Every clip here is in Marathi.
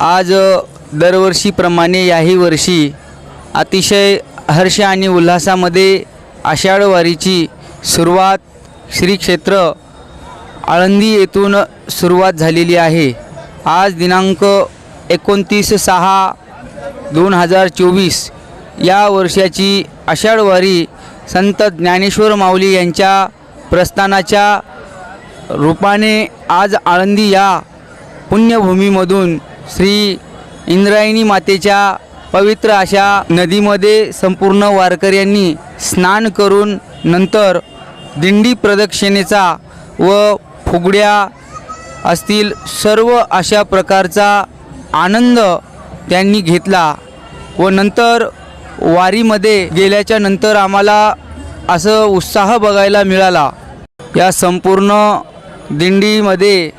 आज दरवर्षीप्रमाणे याही वर्षी अतिशय हर्ष आणि उल्हासामध्ये आषाढवारीची सुरुवात श्री क्षेत्र आळंदी येथून सुरुवात झालेली आहे. आज दिनांक एकोणतीस सहा दोन हजार चोवीस या वर्षाची आषाढवारी संत ज्ञानेश्वर माऊली यांच्या प्रस्थानाच्या रूपाने आज आळंदी या पुण्यभूमीमधून श्री इंद्रायणी मातेच्या पवित्र अशा नदीमध्ये संपूर्ण वारकऱ्यांनी स्नान करून नंतर दिंडी प्रदक्षिणेचा व फुगड्या असतील सर्व अशा प्रकारचा आनंद त्यांनी घेतला व नंतर वारीमध्ये गेल्याच्यानंतर आम्हाला असं उत्साह बघायला मिळाला. या संपूर्ण दिंडीमध्ये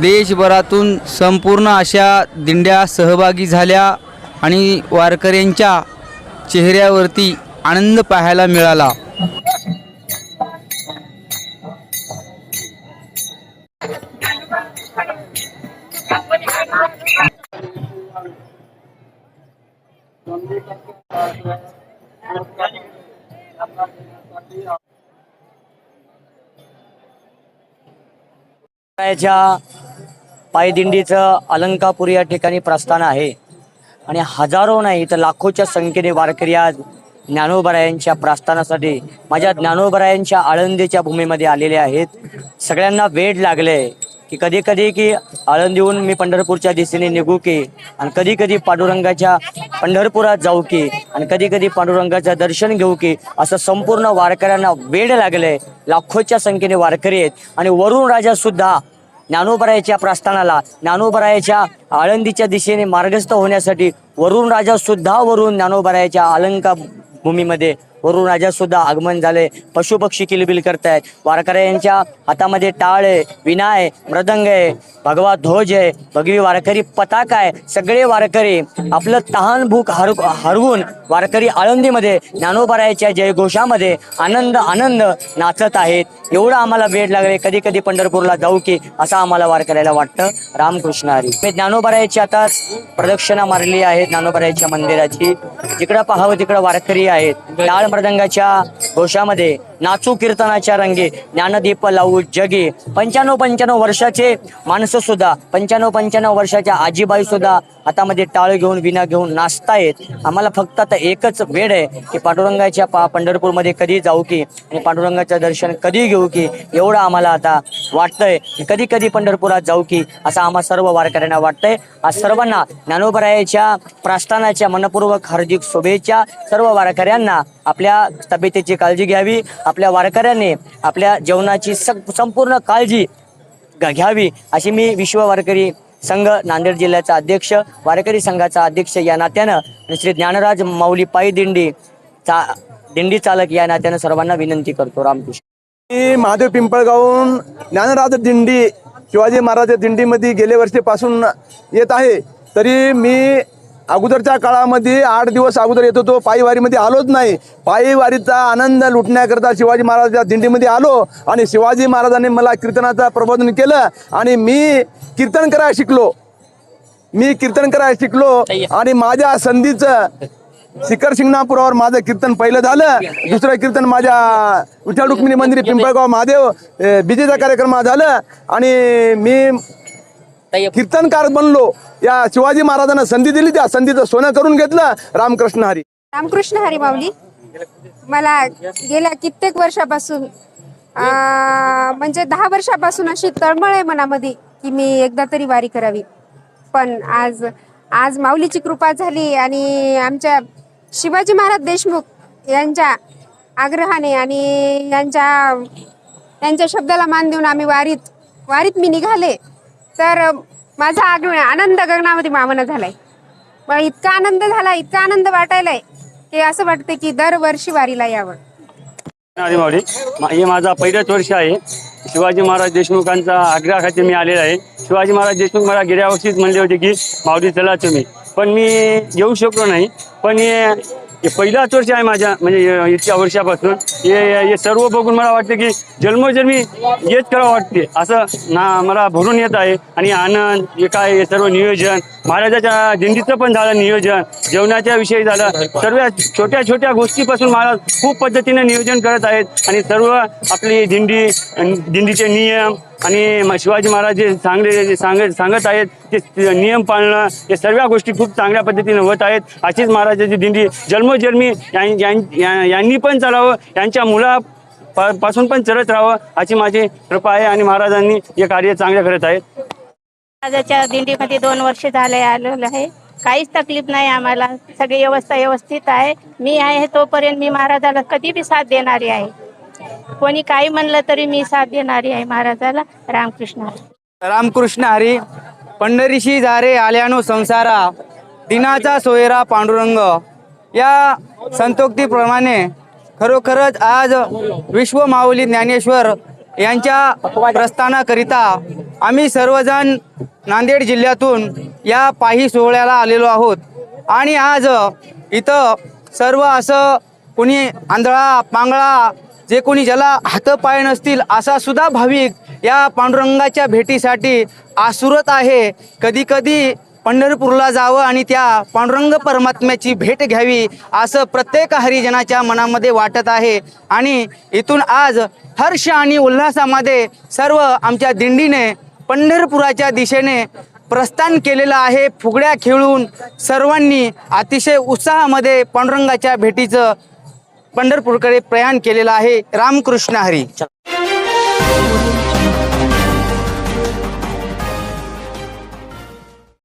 देशभरातून संपूर्ण अशा दिंड्या सहभागी झाल्या आणि वारकऱ्यांच्या चेहऱ्यावरती आनंद पाहायला मिळाला. पायदिंडीचं अलंकापूर या ठिकाणी प्रस्थान आहे. आणि हजारो नाही तर लाखोच्या संख्येने वारकरी आज ज्ञानोबरायांच्या प्रस्थानासाठी माझ्या ज्ञानोबरायांच्या आळंदीच्या भूमीमध्ये आलेले आहेत. सगळ्यांना वेड लागले की कधी कधी की आळंदीहून मी पंढरपूरच्या दिशेने निघू की आणि कधी कधी पांडुरंगाच्या पंढरपुरात जाऊ की आणि कधी कधी पांडुरंगाचं दर्शन घेऊ की असं संपूर्ण वारकऱ्यांना वेळ लागलंय लाखोच्या संख्येने वारकरी आहेत. आणि वरुण राजा सुद्धा ज्ञानोबरायाच्या प्रस्थानाला ज्ञानोबरायाच्या आळंदीच्या दिशेने मार्गस्थ होण्यासाठी वरुण राजा सुद्धा वरून ज्ञानोबरायाच्या अलंका भूमीमध्ये वरुण राजा सुद्धा आगमन झाले. पशुपक्षी किलबिल करतायत. वारकऱ्यांच्या हातामध्ये टाळ आहे विना आहे मृदंग आहे. भगवा ध्वज आहे. भगवी वारकरी पताका आहे. सगळे वारकरी आपलं तहान भूक हर हरवून वारकरी आळंदीमध्ये ज्ञानोबरायाच्या जयघोषामध्ये आनंद आनंद नाचत आहेत. एवढं आम्हाला वेळ लागले. कधी कधी पंढरपूरला जाऊ की असं आम्हाला वारकऱ्याला वाटतं. रामकृष्ण हरी. मी ज्ञानोबरायाची आता प्रदक्षिणा मारली आहे. ज्ञानोबरायाच्या मंदिराची. जिकडं पाहावं तिकडं वारकरी आहेत. टाळ मृदंगाच्या घोषामध्ये नाचू कीर्तनाच्या रंगी ज्ञानदीप लावू जगी. पंच्याण्णव पंच्याण्णव वर्षाचे माणसं सुद्धा पंच्याण्णव पंच्याण्णव वर्षाच्या आजीबाई सुद्धा हातामध्ये टाळ घेऊन विना घेऊन नाचतायत आम्हाला फक्त आता एकच वेळ आहे की पांडुरंगाच्या पा पंढरपूरमध्ये कधी जाऊ की आणि पांडुरंगाचं दर्शन कधी घेऊ की एवढं आम्हाला आता वाटतंय की कधी कधी पंढरपुरात जाऊ की असं आम्हा सर्व वारकऱ्यांना वाटतंय. आज सर्वांना ज्ञानोबरायाच्या प्रस्थानाच्या मनपूर्वक हार्दिक शुभेच्छा. सर्व वारकऱ्यांना आपल्या आपल्या तब्येतीची काळजी घ्यावी आपल्या वारकऱ्यांनी आपल्या जेवणाची सं- संपूर्ण काळजी घ्यावी अशी मी विश्व वारकरी संघ नांदेड जिल्ह्याचा अध्यक्ष वारकरी संघाचा अध्यक्ष या नात्यानं श्री ज्ञानराज माऊली पायी दिंडी चा दिंडी चालक या नात्यानं सर्वांना विनंती करतो. रामकृष्ण. मी महादेव पिंपळगावहून ज्ञानराज दिंडी शिवाजी महाराज दिंडीमध्ये गेल्या वर्षीपासून येत आहे. तरी मी अगोदरच्या काळामध्ये आठ दिवस अगोदर येत होतो. पायीवारीमध्ये आलोच नाही. पायीवारीचा आनंद लुटण्याकरता शिवाजी महाराजांच्या दिंडीमध्ये आलो आणि शिवाजी महाराजांनी मला कीर्तनाचं प्रबोधन केलं आणि मी कीर्तन करायला शिकलो. मी कीर्तन करायला शिकलो आणि माझ्या संधीचं शिखर शिंगणापुरावर माझं कीर्तन पहिलं झालं. दुसरं कीर्तन माझ्या विठ्ठल रुक्मिणी मंदिर पिंपळगाव महादेव विजेचा कार्यक्रम झालं आणि मी कीर्तनकार बनलो. या शिवाजी महाराजांना संधी दिली त्या संधीचं सोनं करून घेतलं. रामकृष्ण हरी. रामकृष्ण हरी माऊली मला गेल्या कित्येक वर्षापासून म्हणजे दहा वर्षापासून अशी तळमळ आहे मनामध्ये की मी एकदा तरी वारी करावी. पण आज आज माऊलीची कृपा झाली आणि आमच्या शिवाजी महाराज देशमुख यांच्या आग्रहाने आणि यांच्या यांच्या शब्दाला मान देऊन आम्ही वारीत वारीत मी निघाले. तर माझा आगमन आनंद गगनामध्ये मामना झालाय. मला इतका आनंद झाला इतका आनंद वाटायलाय की असं वाटतं की दरवर्षी वारीला यावं. हरी हे माझा पहिलंच वर्ष आहे. शिवाजी महाराज देशमुखांचा आग्रहाखाती मी आलेला आहे. शिवाजी महाराज देशमुख मला गेल्या वर्षीच म्हणले होते की मावडी चला तुम्ही. पण मी येऊ शकलो नाही. पण हे पहिलाच वर्ष आहे माझ्या म्हणजे इतक्या वर्षापासून. हे हे सर्व बघून मला वाटतं की जन्मोजन्मी हेच करावं वाटते. असं ना मला भरून येत आहे. आणि आनंद हे काय हे सर्व नियोजन महाराजाच्या दिंडीचं पण झालं नियोजन जेवणाच्या विषयी झालं. सर्व छोट्या छोट्या गोष्टीपासून महाराज खूप पद्धतीने नियोजन करत आहेत. आणि सर्व आपली दिंडी दिंडीचे नियम आणि शिवाजी महाराज जे चांगले सांगत सांगत आहेत ते नियम पाळणं हे सर्व गोष्टी खूप चांगल्या पद्धतीने होत आहेत. अशीच महाराजाची दिंडी जन्मोजन्मी यां- यांनी पण चालावं यांच्या मुला पा- पासून पण चढत राहावं अशी माझी कृपा आहे आणि महाराजांनी हे कार्य चांगले करत आहेत. महाराजाच्या दिंडीमध्ये दोन वर्ष झाले आलेलं आहे. काहीच तकलीफ नाही आम्हाला. सगळी व्यवस्था व्यवस्थित आहे. मी आहे तोपर्यंत मी महाराजाला कधी बी साथ देणारी आहे. कोणी काही म्हणलं तरी मी साथ देणारी आहे महाराजाला. रामकृष्ण रामकृष्ण हरी. पंढरीशी झारे आल्यानो संसारा. दिनाचा सोयरा पांडुरंग. या संतोक्तीप्रमाणे खरोखरच आज विश्व माऊली ज्ञानेश्वर यांच्या प्रस्थानाकरिता आम्ही सर्वजण नांदेड जिल्ह्यातून या पायी सोहळ्याला आलेलो आहोत. आणि आज इथं सर्व असं कुणी आंधळा पांगळा जे कोणी ज्याला हातपाय नसतील असा सुद्धा भाविक या पांडुरंगाच्या भेटीसाठी आसुरत आहे. कधी कधी पंढरपूरला जावं आणि त्या पांडुरंग परमात्म्याची भेट घ्यावी असं प्रत्येक हरिजनाच्या मनामध्ये वाटत आहे. आणि इथून आज हर्ष आणि उल्हासामध्ये सर्व आमच्या दिंडीने पंढरपुराच्या दिशेने प्रस्थान केलेलं आहे. फुगड्या खेळून सर्वांनी अतिशय उत्साहामध्ये पांडुरंगाच्या भेटीचं पंढरपूरकडे प्रयाण केलेलं आहे रामकृष्ण हरी.